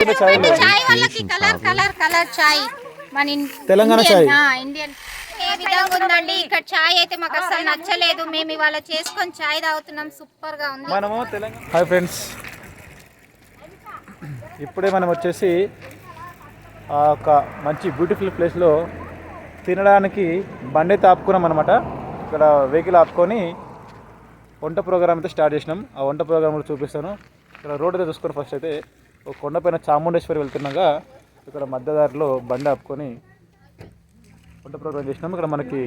చాయ్ అంటే చాయ్ వాళ్ళకి colour colour colour చాయ్. మన ఇన్- తెలంగాణ చాయ్. ఆ, ఇండియన్ ఏ విధంగా ఉందండి? ఇక్కడ చాయ్ అయితే మాకు అసలు నచ్చలేదు. మేము ఇవాళ చేసుకొని చాయ్ తాగుతున్నాం. సూపర్గా ఉంది. మనము తెలంగాణ హాయ్ ఫ్రెండ్స్. ఇప్పుడే మనం వచ్చేసి ఆ ఒక మంచి బ్యూటిఫుల్ ప్లేస్లో తినడానికి బండి అయితే ఆపుకున్నాం అనమాట ఇక్కడ వెహికల్ ఆపుకొని వంట ప్రోగ్రామ్ అయితే స్టార్ట్ చేసినాం. ఆ వంట ప్రోగ్రామ్ కూడా చూపిస్తాను. ఇక్కడ రోడ్ అయితే చూసుకొని ఫస్ట్ అయితే. కొండపైన చాముండేశ్వరి వెళ్తున్నాగా ఇక్కడ మధ్యదారిలో బండి ఆపుకొని వంట ప్రోగ్రాం చేసినాము ఇక్కడ మనకి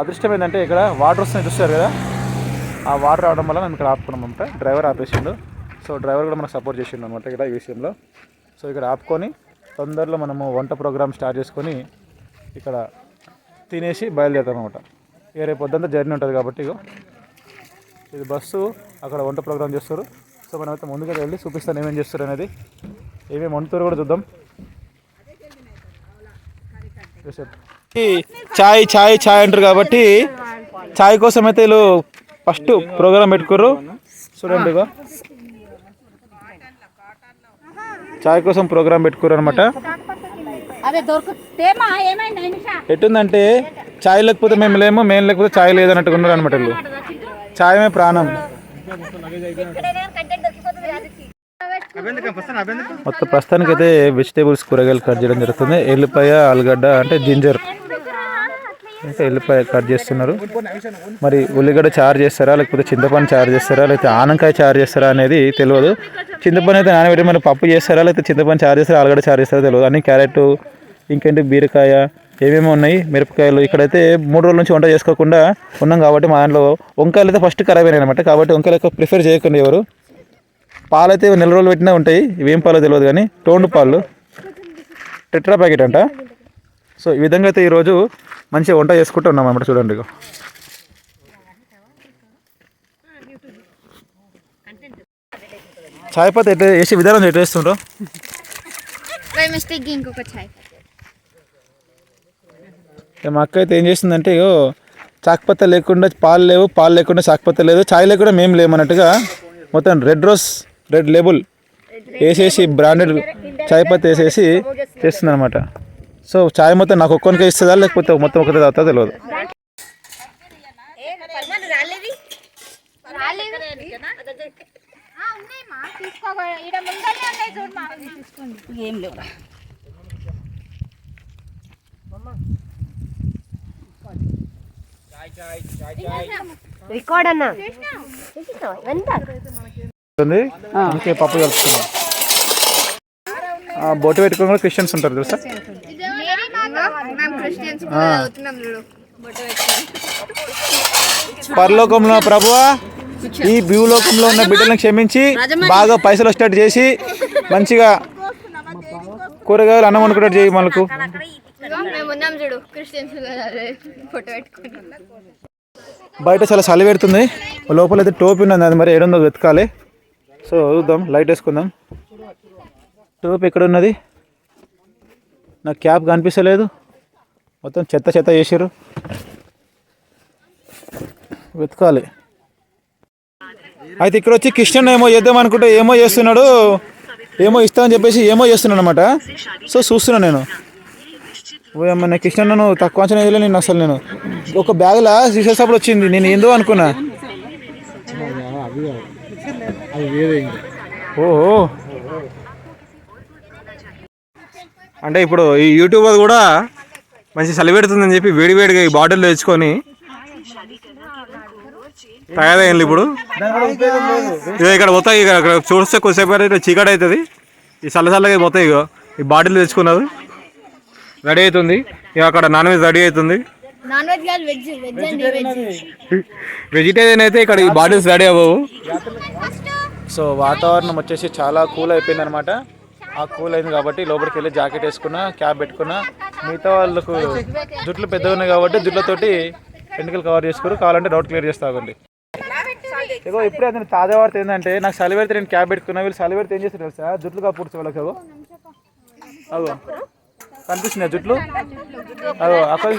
అదృష్టం ఏంటంటే ఇక్కడ వాటర్ వస్తున్నాయి చూస్తారు కదా? ఆ వాటర్ రావడం వల్ల మేము ఇక్కడ ఆపుకున్నాం అనమాట డ్రైవర్ ఆపేసిండు. సో డ్రైవర్ కూడా మనకు సపోర్ట్ చేసిండు అనమాట ఇక్కడ ఈ విషయంలో. సో ఇక్కడ ఆపుకొని తొందరలో మనము వంట ప్రోగ్రామ్ స్టార్ట్ చేసుకొని ఇక్కడ తినేసి బయలుదేరుతాం అనమాట ఇక రేపు పొద్దుంతా జర్నీ ఉంటుంది కాబట్టి ఇది బస్సు అక్కడ వంట ప్రోగ్రామ్ చేస్తారు. సో మనమైతే ముందుగా వెళ్ళి చూపిస్తాను ఏమేమి చేస్తారు అనేది. ఏమేమి వండుతారు కూడా చూద్దాం. చాయ్ చాయ్ చాయ్ అంటారు కాబట్టి చాయ్ కోసం అయితే వీళ్ళు ఫస్ట్ ప్రోగ్రామ్ పెట్టుకోరు చూడండి చాయ్ కోసం ప్రోగ్రామ్ పెట్టుకోరు అనమాట ఎట్టుందంటే చాయ్ లేకపోతే మేము లేము మేము లేకపోతే చాయ్ లేదన్నట్టుగా ఉన్నారు అనమాట వీళ్ళు చాయమే ప్రాణం. మొత్తం ప్రస్తుతానికి అయితే వెజిటేబుల్స్ కూరగాయలు కట్ చేయడం జరుగుతుంది. ఎల్లిపాయ ఆలుగడ్డ అంటే జింజర్. అంటే ఎల్లిపాయ కట్ చేస్తున్నారు. మరి ఉల్లిగడ్డ చారు చేస్తారా లేకపోతే చింతపండు చారు చేస్తారా లేకపోతే ఆనంకాయ చారు చేస్తారా అనేది తెలియదు. చింతపండు అయితే నానబెట్టి మరి పప్పు చేస్తారా లేకపోతే చింతపండు చారు చేస్తారా ఆలుగడ్డ చారు చేస్తారా తెలియదు. అన్ని క్యారెట్ ఇంకేంటి బీరకాయ ఏమేమి ఉన్నాయి మిరపకాయలు. ఇక్కడైతే మూడు రోజుల నుంచి వంట చేసుకోకుండా ఉన్నాం కాబట్టి మా దాంట్లో వంకాయలు అయితే ఫస్ట్ ఖరాబ్ అయినాయి అనమాట కాబట్టి వంకాయలు ప్రిఫర్ చేయకండి ఎవరు. పాలు అయితే నెల రోజులు పెట్టినా ఉంటాయి. ఇవేం పాలో తెలియదు కానీ టోండు పాలు. టెట్రా ప్యాకెట్ అంట. సో ఈ విధంగా అయితే ఈరోజు మంచిగా వంట చేసుకుంటూ ఉన్నాం అన్నమాట చూడండి చాయ్ పత్తి ఎట్లా వేసే విధానం ఎట్లా వేస్తుండ్రో మిస్టేక్ ఇంకొక చాయ్ మా అక్క అయితే ఏం చేస్తుందంటే ఇగో చాక్పత్త లేకుండా పాలు లేవు పాలు లేకుండా చాక్పత్త లేదు చాయ్ లేకుండా మేము లేమన్నట్టుగా మొత్తం రెడ్ రోజ్ రెడ్ లేబుల్ వేసేసి బ్రాండెడ్ చాయ్ పత్తి వేసేసి చేస్తుంది అనమాట సో చాయ్ మొత్తం నాకు ఒక్కరికే ఇస్తుందా లేకపోతే మొత్తం ఒకటే తాగుతా తెలియదు. ఏం రికార్డ్ అన్న? ఉంది అందుకే పప్పు కలుపుతున్నాం. ఆ, బొట్టు పెట్టుకుని కూడా క్రిస్టియన్స్ ఉంటారు తెలుసా. పరలోకంలో ప్రభువా ఈ భూలోకంలో ఉన్న బిడ్డలను క్షమించి బాగా పైసలు వచ్చేటట్టు చేసి మంచిగా కూరగాయలు అన్నం వండుకున్నట్టు చేయి మనకు బయట చాలా చలి పెడుతుంది. లోపల అయితే టోపీ ఉన్నది అది మరి ఏడుందో వెతకాలి. సో చూద్దాం లైట్ వేసుకుందాం. టోప్ ఎక్కడ ఉన్నది నాకు క్యాప్ కనిపిస్తలేదు. మొత్తం చెత్త చెత్త చేసారు వెతకాలి. అయితే ఇక్కడ వచ్చి కిషన్ ఏమో చేద్దాం అనుకుంటే ఏమో చేస్తున్నాడు ఏమో ఇస్తామని చెప్పేసి ఏమో చేస్తున్నాను అనమాట సో చూస్తున్నాను నేను. మన కృష్ణను తక్కువ అంచనా వేయలే నేను అసలు నేను. ఒక బ్యాగ్లా సీసా వచ్చింది నేను ఏందో అనుకున్నా. ఓహో. అంటే ఇప్పుడు ఈ యూట్యూబర్ కూడా మంచి చలి పెడుతుందని చెప్పి వేడి వేడిగా ఈ బాటిల్ తెచ్చుకొని తయారైంది ఇప్పుడు. ఇదే ఇక్కడ పోతాయి ఇక అక్కడ చూస్తే కొద్దిసేపు అయితే చీకటి అవుతుంది. ఈ చల్ల చల్లగా పోతాయి ఇక ఈ బాటిల్ తెచ్చుకున్నారు. రెడీ అవుతుంది. ఇక అక్కడ నాన్ వెజ్ రెడీ అవుతుంది. నాన్ వెజ్ కాదు వెజ్ వెజ్ అండి వెజ్. వెజిటేరియన్ అయితే ఇక్కడ ఈ బాటిల్స్ రెడీ అవ్వవు. సో వాతావరణం వచ్చేసి చాలా కూల్ అయిపోయింది అనమాట ఆ కూల్ అయింది కాబట్టి లోపలికి వెళ్ళి జాకెట్ వేసుకున్నా క్యాప్ పెట్టుకున్నా. మిగతా వాళ్ళకు జుట్లు పెద్దగా ఉన్నాయి కాబట్టి జుట్లతోటి వెంటకలు కవర్ చేసుకోరు. కావాలంటే డౌట్ క్లియర్ చేస్తాగండి ఇగో ఇప్పుడే అతను తాజా వార్త ఏంటంటే నాకు చలి పెడితే నేను క్యాబ్ పెట్టుకున్నా వీళ్ళు చలి పెడితే ఏం చేస్తారు తెలుసా? జుట్లు కప్పుడుచు వాళ్ళకి అగో అగో కనిపిస్తున్నాయి జుట్లు? అక్కడ?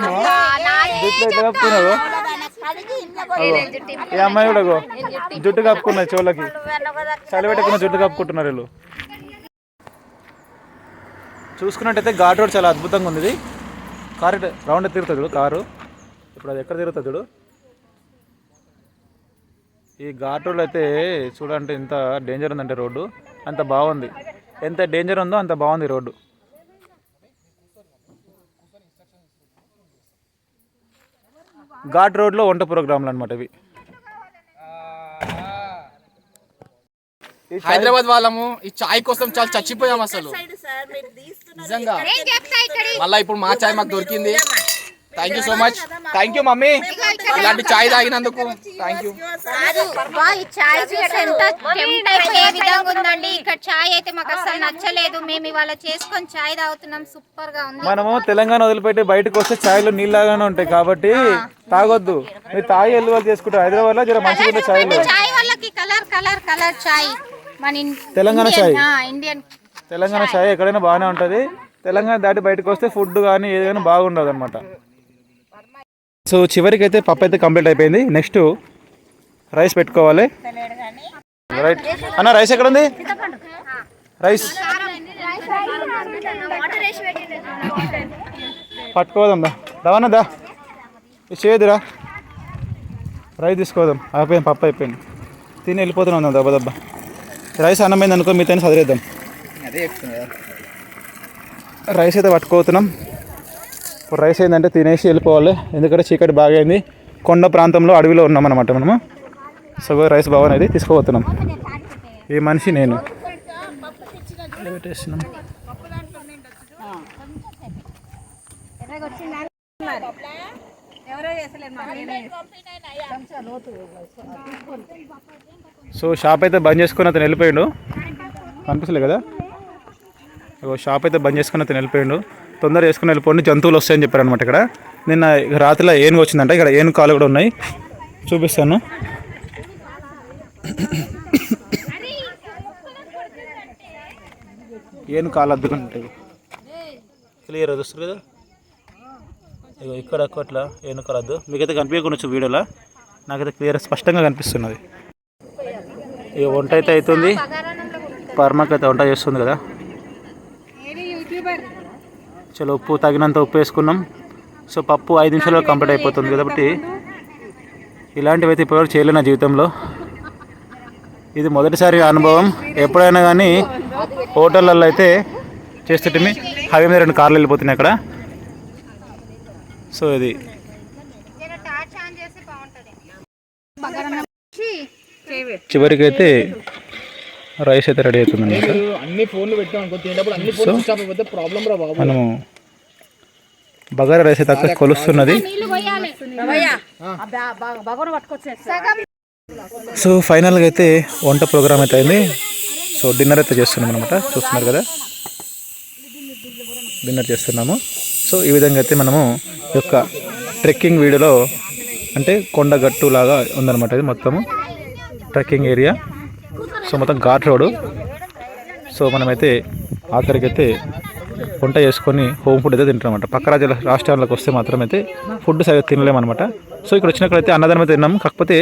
జుట్లు ఎట్లా కప్పుకున్నావు? అగో ఈ అమ్మాయి కూడా అగో జుట్టు? కప్పుకున్నది చెవులకి. చలి పెట్టుకున్న జుట్టు కప్పుకుంటున్నారు వీళ్ళు. చూసుకున్నట్టయితే ఘాట్ రోడ్ చాలా అద్భుతంగా ఉంది ఇది. కారు రౌండ్ తిరుగుతుంది చూడు కారు. ఇప్పుడు అది ఎక్కడ తిరుగుతుంది చూడు? ఈ ఘాట్ రోడ్ అయితే చూడంటే ఎంత డేంజర్ ఉందంటే రోడ్డు. అంత బాగుంది. ఎంత డేంజర్ ఉందో అంత బాగుంది రోడ్డు. ఘాట్ రోడ్లో వంట ప్రోగ్రాంలు అనమాట ఇవి. హైదరాబాద్ వాళ్ళము ఈ చాయ్ కోసం చాలా చచ్చిపోయాం అసలు. నిజంగా. మళ్ళీ ఇప్పుడు మా చాయ్ మాకు దొరికింది. Thank you so much thank you mummy ఇలాంటి చాయ్ తాగినందుకు. థ్యాంక్ యూ ఇక్కడ చాయ్ అయితే మాకు అసలు నచ్చలేదు. మేము ఇవాళ చేసుకొని చాయ్ తాగుతున్నాం. సూపర్గా ఉంది. మనము తెలంగాణ వదిలిపెట్టి బయటకు వస్తే ఛాయ్లు నీళ్ళగానే ఉంటాయి కాబట్టి తాగొద్దు. మీరు తాగి వాళ్ళు చేసుకుంటారు. హైదరాబాద్లో జర మంచిగా ఉండే ఛాయ్లు చాయ్ వాళ్ళకి కలర్ కలర్ కలర్ చాయ్. మన తెలంగాణ. ఆ, ఇండియన్ తెలంగాణ ఛాయ్ ఎక్కడైనా బాగానే ఉంటుంది. తెలంగాణ దాటి బయటకు వస్తే ఫుడ్ కానీ ఏదైనా బాగుండదు అనమాట సో చివరికి అయితే పప్పు అయితే కంప్లీట్ అయిపోయింది. నెక్స్ట్ రైస్ పెట్టుకోవాలి. రైట్. అన్న రైస్ ఎక్కడ ఉంది రైస్. పట్టుకోదాం దా. రవాణా దా. చేయదురా రైస్ తీసుకోదాం. అయిపోయింది పప్పు అయిపోయింది. తిని వెళ్ళిపోతున్నాం దెబ్బ దెబ్బ. రైస్ అన్నమైంది అనుకో మీతో చదివేద్దాం రైస్ అయితే పట్టుకోతున్నాం. ఇప్పుడు రైస్ ఏంటంటే తినేసి వెళ్ళిపోవాలి. ఎందుకంటే చీకటి బాగా అయింది. కొండ ప్రాంతంలో అడవిలో ఉన్నాం అనమాట మనము. సో రైస్ బాగున్నది తీసుకోబోతున్నాం ఈ మనిషి నేను. పెట్టేస్తున్నాం సో షాప్ అయితే బంద్ చేసుకుని అతను వెళ్ళిపోయాడు. కనిపిస్తలే కదా? షాప్ అయితే బంద్ చేసుకుని అతను వెళ్ళిపోయాడు. తొందర వేసుకుని వెళ్ళిపోండి. జంతువులు వస్తాయని చెప్పారు అనమాట ఇక్కడ. నిన్న రాత్రిలో ఏనుగు వచ్చిందంట. ఇక్కడ ఏనుగు కాలు కూడా ఉన్నాయి. చూపిస్తాను. ఏనుగు కాలు అద్దుకుంటాయి క్లియర్ చూస్తారు కదా? ఇగో ఇక్కడ అట్లా ఏనుగు కాలు అద్దు. మీకైతే కనిపించకుండా వీడియోలో? నాకైతే క్లియర్ స్పష్టంగా కనిపిస్తున్నది. ఇక వంట అయితే అవుతుంది. పర్మకైతే అయితే వంట చేస్తుంది కదా? చలో ఉప్పు తగినంత ఉప్పు వేసుకున్నాం. సో పప్పు ఐదు నిమిషాల్లో కంప్లీట్ అయిపోతుంది కాబట్టి ఇలాంటివి అయితే ఇప్పటివరకు చేయలేదు నా జీవితంలో. ఇది మొదటిసారి అనుభవం. ఎప్పుడైనా కానీ హోటళ్ళల్లో అయితే చేస్తుంటే హైవే మీద రెండు కార్లు వెళ్ళిపోతున్నాయి అక్కడ. సో ఇది. చివరికి అయితే రైస్ అయితే రెడీ అవుతుంది అన్ని ఫోన్లు పెట్టాం అనుకో తినేటప్పుడు అన్ని ఫోన్ ప్రాబ్లం రా బాబు. మనము బగారా రైస్ అయితే అక్కడ కొలుస్తున్నది. సో ఫైనల్గా అయితే వంట ప్రోగ్రామ్ అయితే అయింది. సో డిన్నర్ అయితే చేస్తున్నాం అనమాట చూస్తున్నారు కదా? డిన్నర్ చేస్తున్నాము. సో ఈ విధంగా అయితే మనము ఈ యొక్క ట్రెక్కింగ్ వీడియోలో అంటే కొండగట్టు లాగా ఉందన్నమాట ఇది మొత్తము. Trekking area. సో మొత్తం ఘాట్ రోడ్ సో మనమైతే ఆఖరికి అయితే వంట చేసుకొని హోమ్ ఫుడ్ అయితే తింటామన్నమాట పక్క రాజ్యాల రాష్ట్రాలకు వస్తే మాత్రం అయితే ఫుడ్ సరిగ్గా తినలేమన్నమాట. సో ఇక్కడ వచ్చినక్కడైతే అన్నదానం అయితే తిన్నాము. కాకపోతే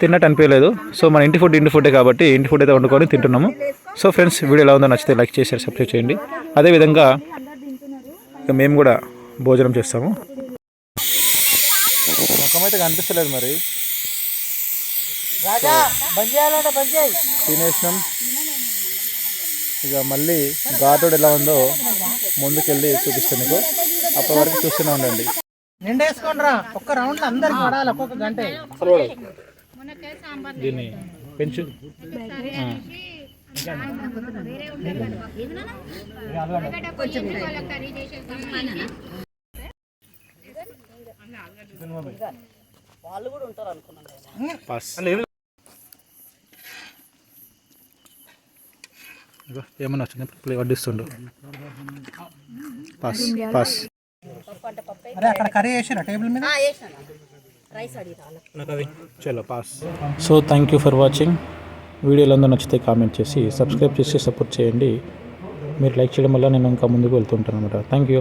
తిన్నట్టు అనిపించలేదు. సో మన ఇంటి ఫుడ్ ఇంటి ఫుడ్డే కాబట్టి ఇంటి ఫుడ్ అయితే వండుకొని తింటున్నాము. సో ఫ్రెండ్స్ వీడియో ఎలా ఉందో నచ్చితే లైక్ చేసి సబ్స్క్రైబ్ చేయండి. అదేవిధంగా ఇక మేము కూడా భోజనం చేస్తాము. ముఖం అయితే కనిపిస్తలేదు మరి. తినేసినాం. ఇక మళ్ళీ ఘాటుడు ఎలా ఉందో ముందుకెళ్ళి చూపిస్తాను మీకు అప్పటి వరకు చూస్తూనే ఉండండి. నిండేసుకోండిరా. ఒక్క రౌండ్ అందరికి పడాలి ఒక్కొక్క గంట. దీన్ని పెంచు. ఆ. పాస్ ఇగో ఏమన్నా వచ్చింది? ఇప్పుడు వడ్డిస్తుండు పాస్ పాస్ అరే అక్కడ కర్రీ వేసిరా టేబుల్ మీద? చలో pass so thank you for watching వీడియోలు అందరూ నచ్చితే కామెంట్ చేసి సబ్స్క్రైబ్ చేసి సపోర్ట్ చేయండి. మీరు లైక్ చేయడం వల్ల నేను ఇంకా ముందుకు వెళ్తుంటాను అనమాట థ్యాంక్ యూ